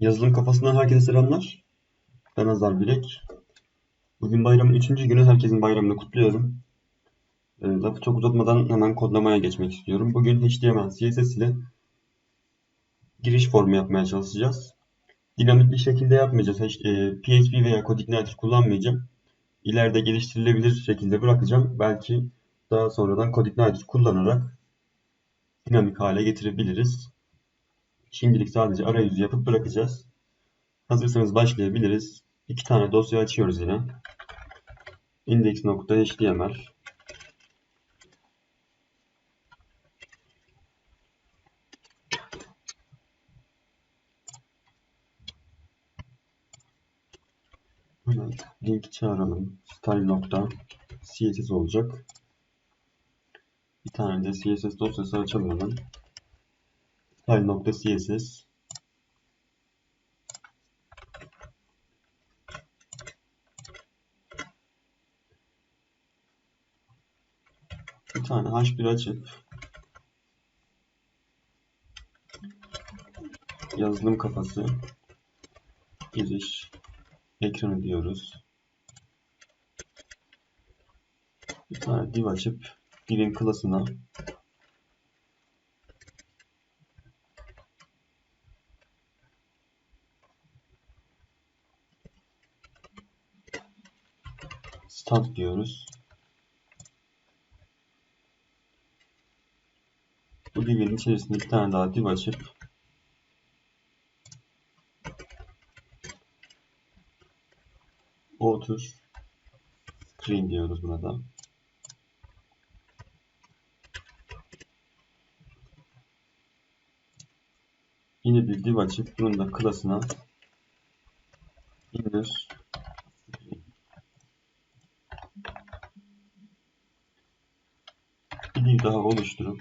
Yazılım kafasından herkese selamlar. Ben Azar Bilek. Bugün bayramın 3. günü. Herkesin bayramını kutluyorum. E, lafı çok uzatmadan hemen kodlamaya geçmek istiyorum. Bugün HTML, CSS ile giriş formu yapmaya çalışacağız. Dinamik bir şekilde yapmayacağız. E, PHP veya CodeIgniter kullanmayacağım. İleride geliştirilebilir şekilde bırakacağım. Belki daha sonradan CodeIgniter kullanarak dinamik hale getirebiliriz. Şimdilik sadece arayüzü yapıp bırakacağız. Hazırsanız başlayabiliriz. İki tane dosya açıyoruz yine. index.html Hemen link çağıralım. style.css olacak. Bir tane de CSS dosyası açalım hemen. style.css bir tane H1 açıp yazılım kafası. Giriş. Ekranı diyoruz. Bir tane div açıp divin klasına start diyoruz. Bu divin içerisinde bir tane daha div açıp Author Screen diyoruz buna da. Yine bir div açıp bunun da klasına inner bir div daha oluşturup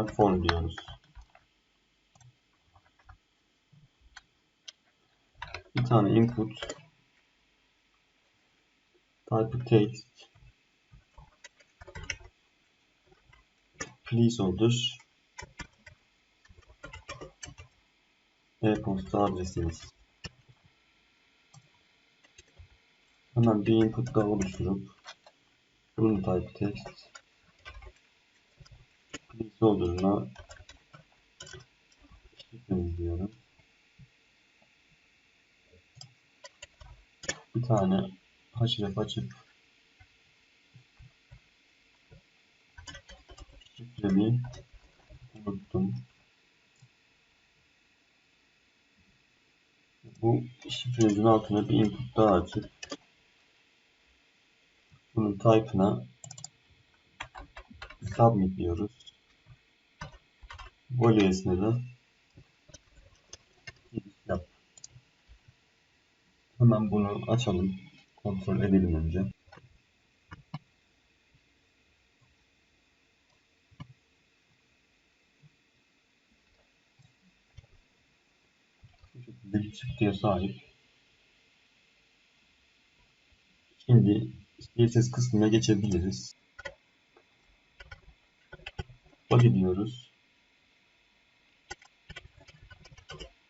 klasına form diyoruz. Bir tane input type text placeholder e-posta adresimiz. Hemen bir input daha oluşturup bunun type text placeholder'ına şifremiz diyorum. Bir tane href açıp şifremi unuttum. Bu şifremizin altına bir input daha açıp bunun type'ına submit diyoruz. Value'sine de giriş yap. Hemen bunu açalım. Kontrol edelim önce. Bir çıktıya sahip. Şimdi CSS kısmına geçebiliriz. Body diyoruz.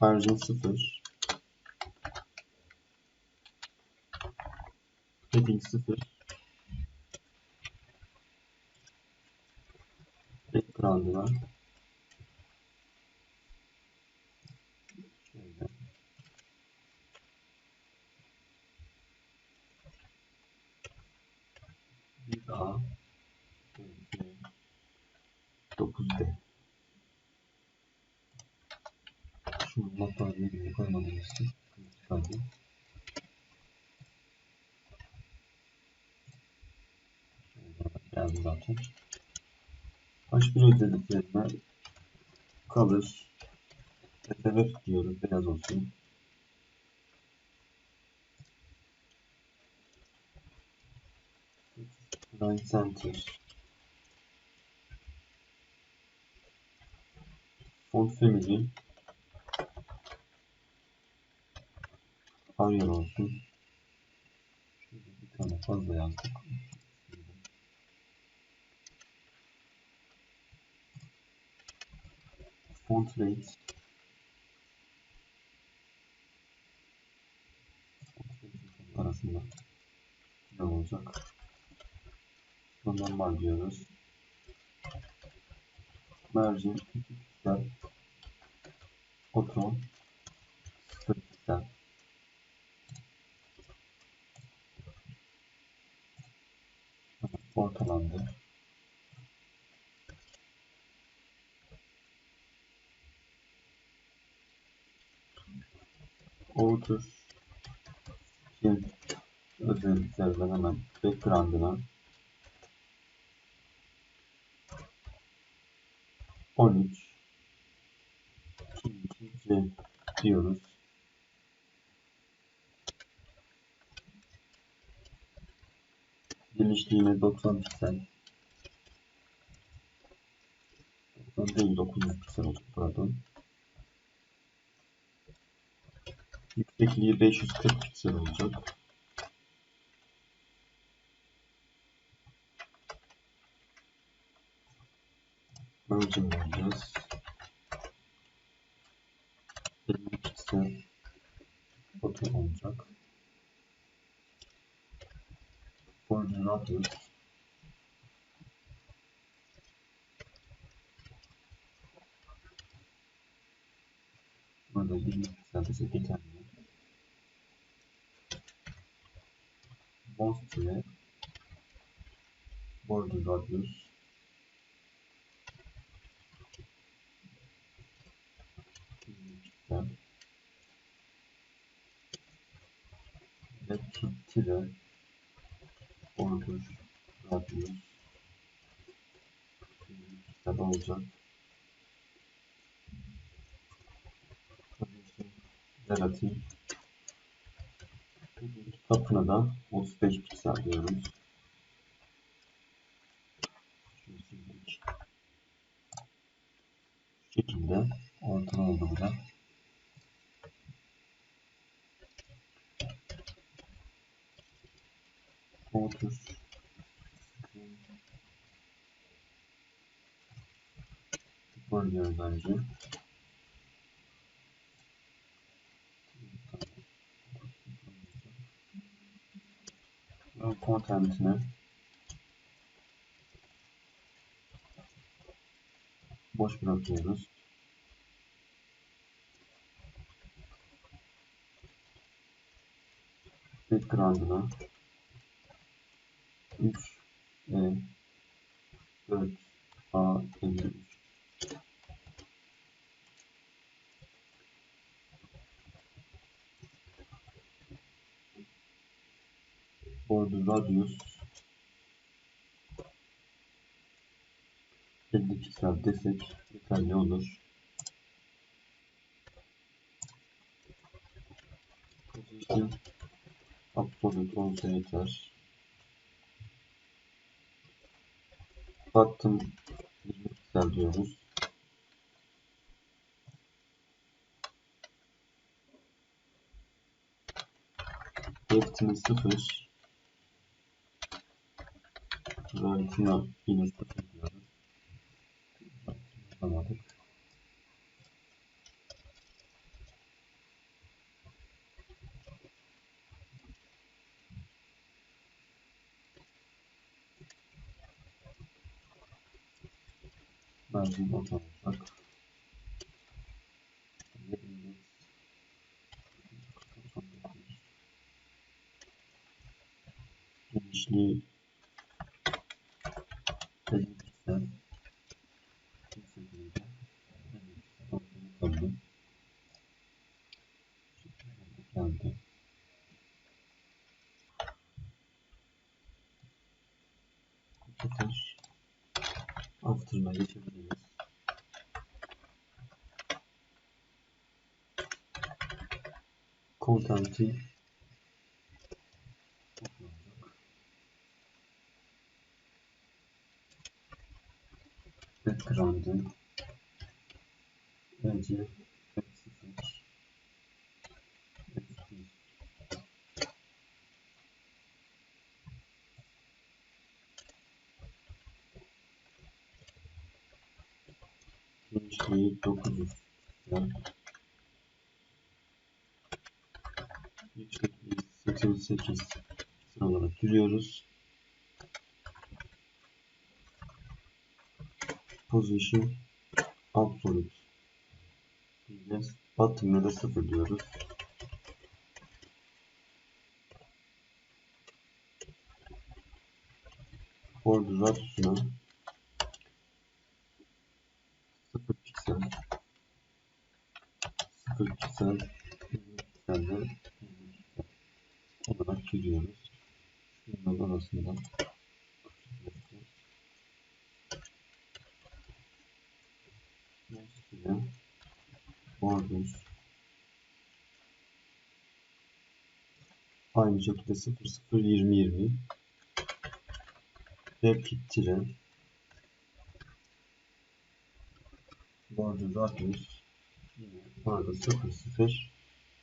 Margin 0. Heading 0. Background'ına bir şöyle 9D Şunu notlar yerine koymadığım için çıkardım. zaten. H1 özelliklerine kalır. TTF diyoruz beyaz olsun. Line Center Font Family Arial olsun. Şöyle bir tane fazla yazdık. font rate arasında ne olacak? Normal diyoruz. Margin 2 piksel Auto 30 Şimdi özelliklerden hemen background'ına 13 2 diyoruz. Genişliğine 90 piksel. 90 değil 900 piksel oldu pardon. Yüksekliği 540 piksel olacak. Merge'ini alacağız. 50 piksel foto olacak. Koordinatör Burada 20 piksel de 8 constant border radius ve tire border radius kitap olacak. Relatif tapına da 35 piksel diyoruz. Şu şekilde ortada oldu bu da. Bölüyoruz önce. Contentini boş bırakıyoruz. Background'ına 3 E 4 A 53 border radius 50 piksel desek yeterli olur. Position absolute olsa yeter. Bottom 20 piksel diyoruz. Left'ini 0 Right'ına yine 0 diyoruz. Anladık. Margin orta olacak. konstantin background'ı önce F0 F1 genişliği 900 yani 48 sıra olarak giriyoruz. Position absolute diyeceğiz. Bottom'da da 0 diyoruz. Order ratusuna aynı şekilde 00 20 20 ve pit tire border radius yine burada 00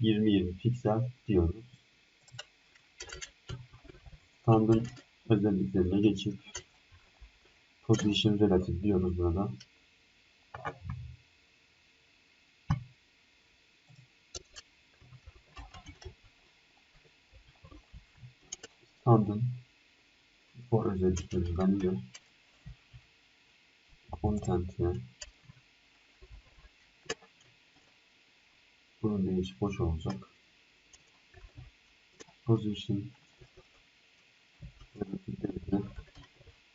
20 20 piksel diyoruz. Standın özelliklerine geçip position relative diyoruz burada. Standın for özelliklerinden biri content'e bunun değiş boş olacak. Position.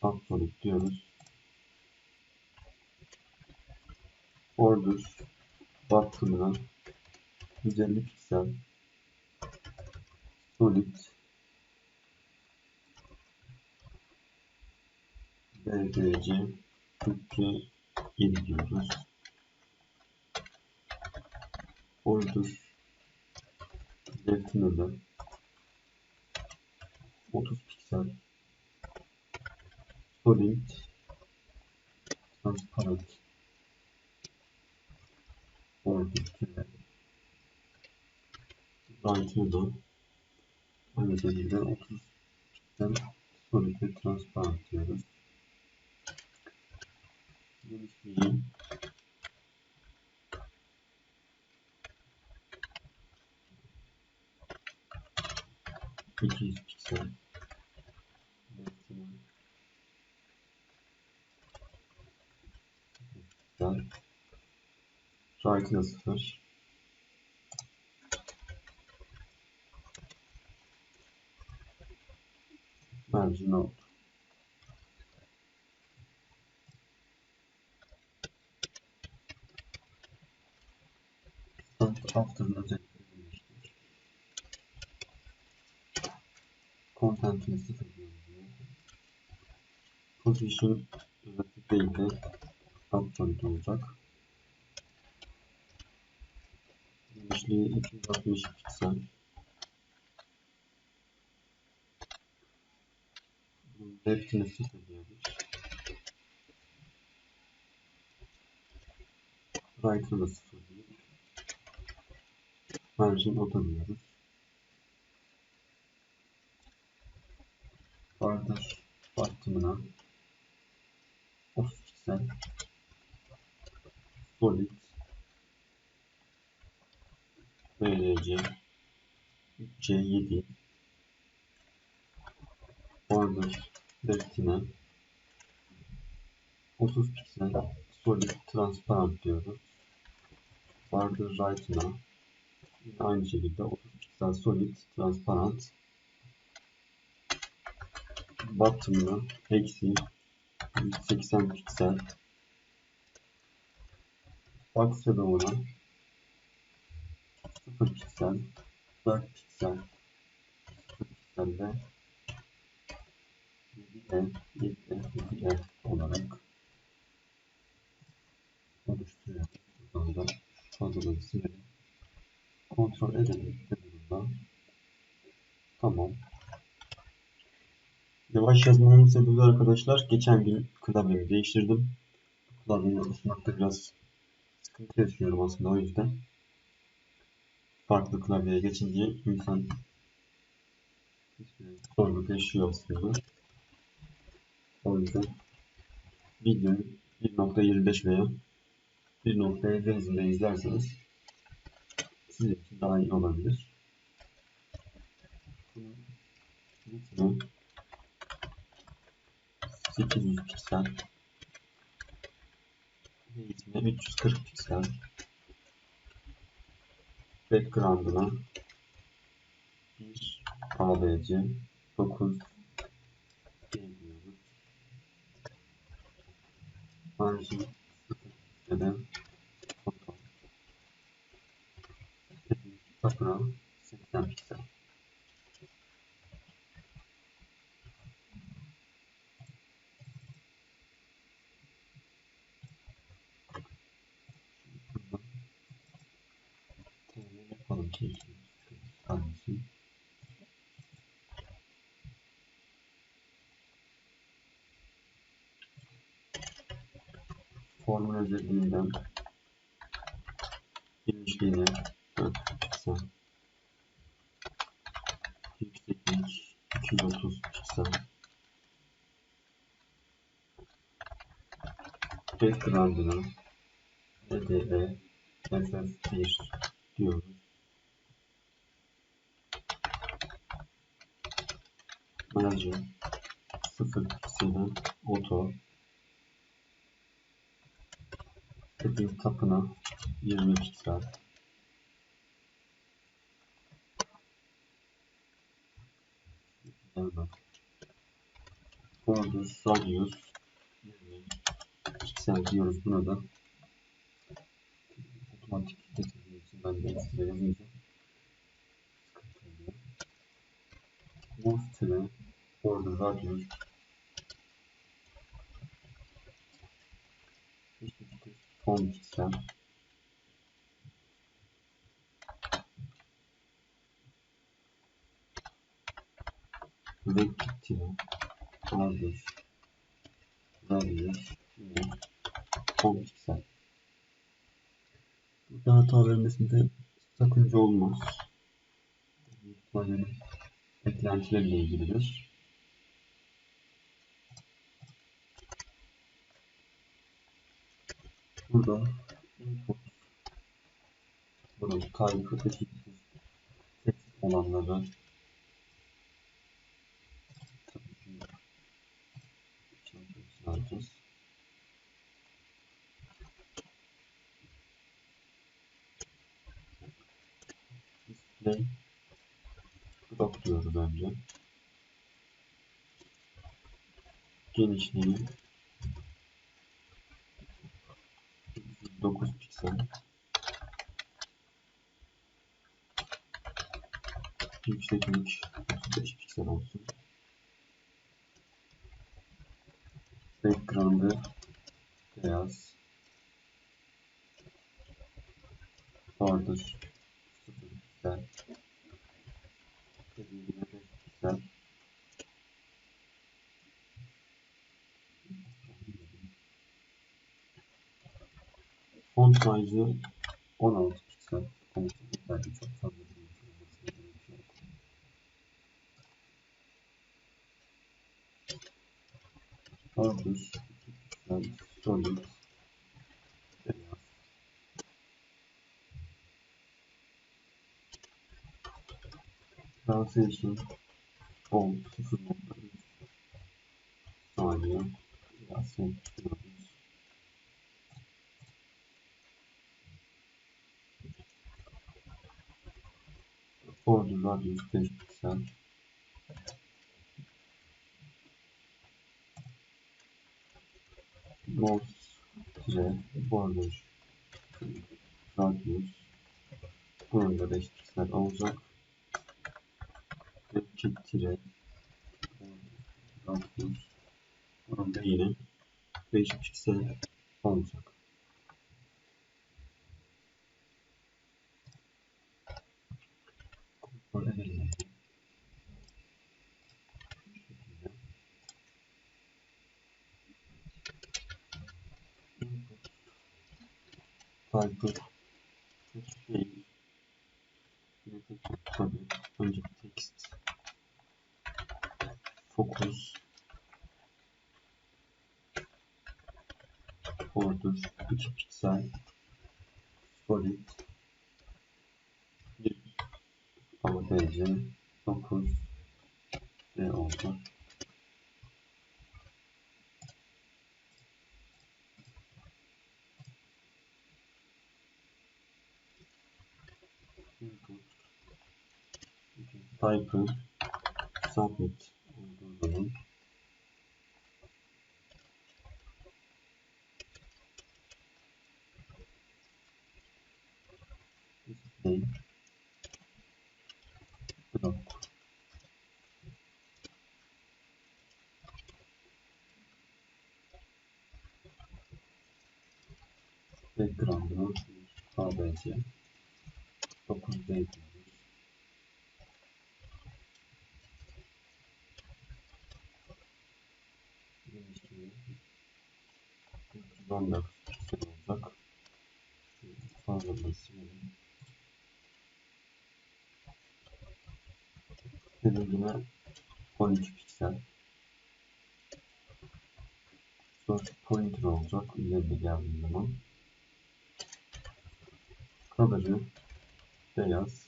Absolute diyoruz. Order bottom'ına 150 piksel solid BDC Türkçe 7 diyoruz. Leftine de 30 piksel. Solid. Transparent. Right'ine de aynı şekilde 30 piksel solid ve transparent diyoruz. Genişliği 200 piksel piksel Right'ine 0 Margin oldu. Position değil de absolute olacak. Genişliği 260 piksel. Left'ini sıfır diyoruz. Right'ını da sıfır diyoruz. Margin otamıyoruz. Border bottom'ına 30 piksel solid BLC C7 border leftine 30 piksel solid transparent diyoruz. Border right'ına. Aynı şekilde 30 piksel solid transparent. Bottom'ına eksi 180 piksel. Box shadow 0 piksel 4 piksel. 0 piksel ve 7E 7E 7E olarak oluşturuyoruz. Buradan da. Kontrol edelim burada. Tamam. Yavaş yazmanın sebebi arkadaşlar geçen gün klavyemi değiştirdim. Klavyeyi ısınmakta biraz sıkıntı yaşıyorum aslında o yüzden. Farklı klavyeye geçince insan zorluk yaşıyor aslında. O yüzden videoyu 1.25 veya 1.50 hızında izlerseniz sizin için daha iyi olabilir. Bunun 800 piksel Eğitime 340 piksel Background'una bir ABC 9 diyoruz. Margin 0 piksele foto tapına 80 piksel. Yapalım ki Formun özelliğinden genişliğini 4 piksel yükseklik 230 piksel background'ına LDE FF1 diyoruz. Aracı 0 pikseli oto setting tapına 20 piksel Evet. Border radius 20 piksel diyoruz buna da. Otomatik getirdiği için ben de. Mouse tire border radius 10 piksel Vector tire border radius yine 10 piksel Burada hata vermesinde sakınca olmaz. Muhtemelen eklentilerle ilgilidir. Burada input tarih eşittir text olanları alacağız. display crop diyoruz önce. Genişliği 9 piksel. Yükseklik 35 piksel olsun. Background'ı beyaz. Border 0 piksel. Dediğim 5 piksel. Font size'ı 16 piksel. Yeterli çok fazla büyük olmasına gerek yok. Border 2 piksel. Solid. Beyaz. Translation 180 North tire border radius bunun da 5 piksel olacak. Ve tire radius bunun da yine 5 piksel olacak. Input type'ı submit 12 9 D diyoruz. Olacak. Fazla da silelim. Hedefine 12 piksel. Source pointer olacak. İleri de geldiği zaman. Color'ı beyaz.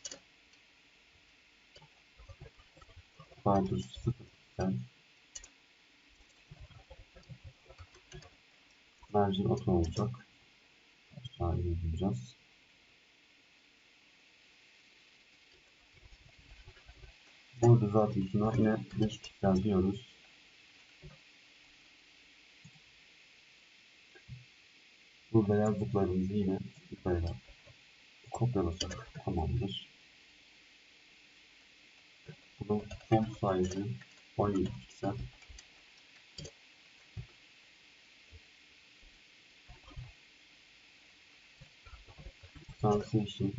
Fardır 0 piksel. Margin auto olacak. Aşağı indireceğiz. Burada zaten şuna yine 5 piksel diyoruz. Burada yazdıklarımızı yine yukarıda kopyalasak tamamdır. Bunun font size'ı 17 piksel. Translation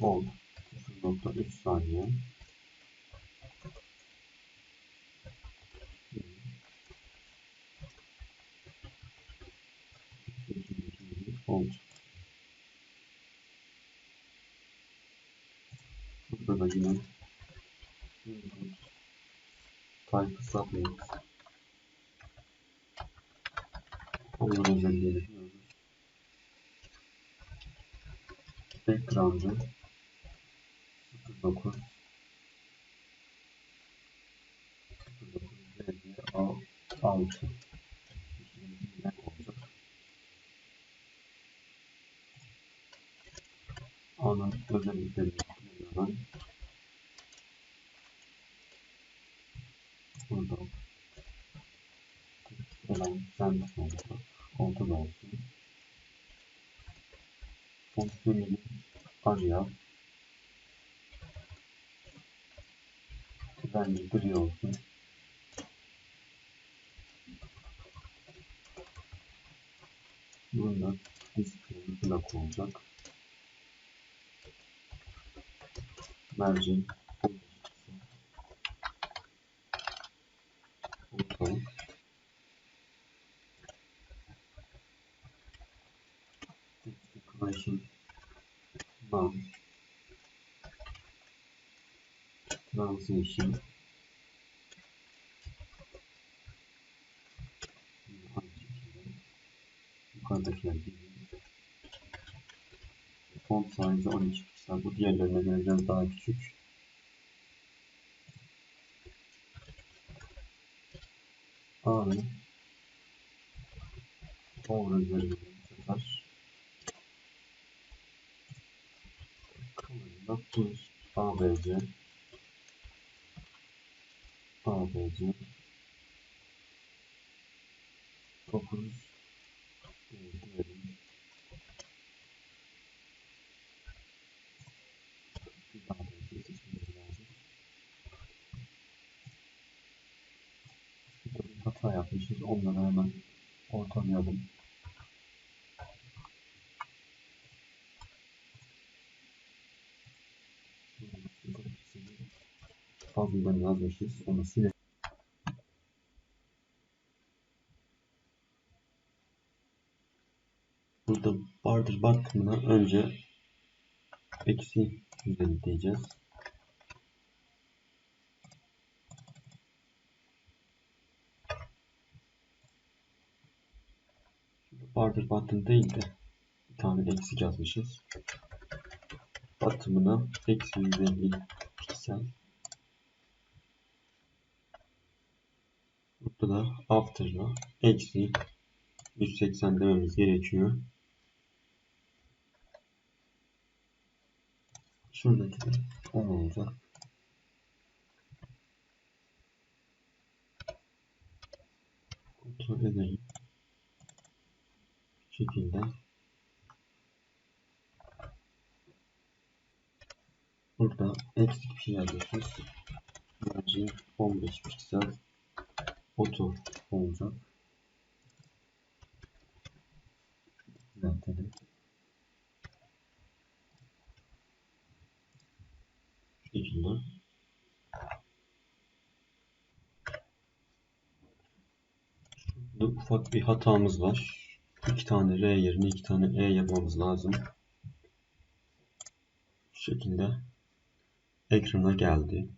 on 0.3 saniye. Oldu. İnput type submit onun özelliğini. Background'ı 09 09 D A 6 olacak. A'nın özelliklerini hemen burada gelen send olacak. Ortada olsun. Fonksiyonu araya bence gri olsun. Bunda display block olacak. Margin Bakalım. Decoration Aynı şekilde yukarıdakiler gibi. Font size 12 piksel bu diğerlerine göre biraz daha küçük ABC ABC 9 diyelim. Bir daha ABC seçmemiz lazım. Burada bir hata yapmışız. Onları hemen ortalayalım. Fazladan yazmışız. Onu silelim. Burada bardır bakımına önce eksi 150 diyeceğiz. Bardır button değil de bir tane eksik yazmışız. batımına eksi 150 piksel. Burada da after'ına eksi 180 dememiz gerekiyor. Şuradaki de 10 olacak. Kontrol edelim. Bu şekilde. Burada eksik bir şey yazıyorsunuz. Margin 15 piksel. Oto olacak. Düzeltelim. Şu şekilde. Burada ufak bir hatamız var. İki tane R yerine iki tane E yapmamız lazım. Şu şekilde ekrana geldi.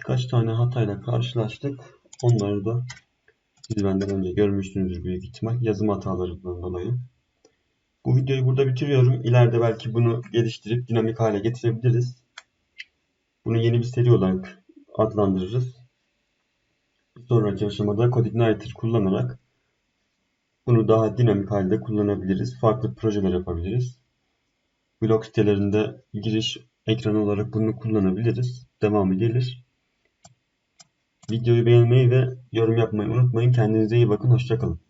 Birkaç tane hatayla karşılaştık. Onları da siz benden önce görmüşsünüzdür büyük ihtimal yazım hatalarından dolayı. Bu videoyu burada bitiriyorum. İleride belki bunu geliştirip dinamik hale getirebiliriz. Bunu yeni bir seri olarak adlandırırız. Bir sonraki aşamada CodeIgniter kullanarak bunu daha dinamik halde kullanabiliriz. Farklı projeler yapabiliriz. Blog sitelerinde giriş ekranı olarak bunu kullanabiliriz. Devamı gelir. Videoyu beğenmeyi ve yorum yapmayı unutmayın. Kendinize iyi bakın. Hoşçakalın.